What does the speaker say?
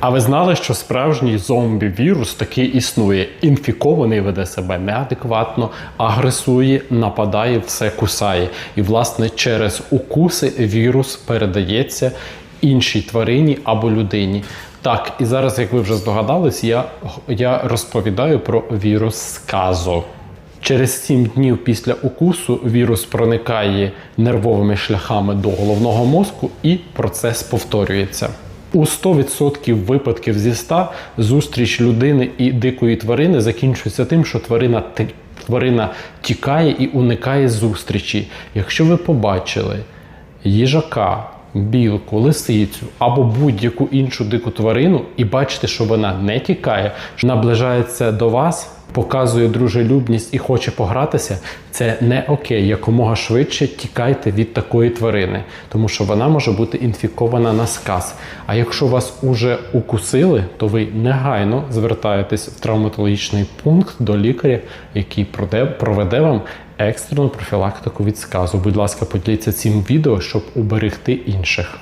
А ви знали, що справжній зомбі-вірус таки існує? Інфікований веде себе неадекватно, агресує, нападає, все кусає. І, власне, через укуси вірус передається іншій тварині або людині. Так, і зараз, як ви вже здогадались, я, я розповідаю про вірус сказу. Через 7 днів після укусу вірус проникає нервовими шляхами до головного мозку і процес повторюється. У 100% випадків зі 100 зустріч людини і дикої тварини закінчується тим, що тварина тварина тікає і уникає зустрічі. Якщо ви побачили їжака, білку, лисицю або будь-яку іншу дику тварину і бачите, що вона не тікає, що наближається до вас, показує дружелюбність і хоче погратися, це не окей. Якомога швидше тікайте від такої тварини, тому що вона може бути інфікована на сказ. А якщо вас уже укусили, то ви негайно звертаєтесь в травматологічний пункт до лікаря, який проведе вам екстрену профілактику від сказу. Будь ласка, поділіться цим відео, щоб уберегти інших.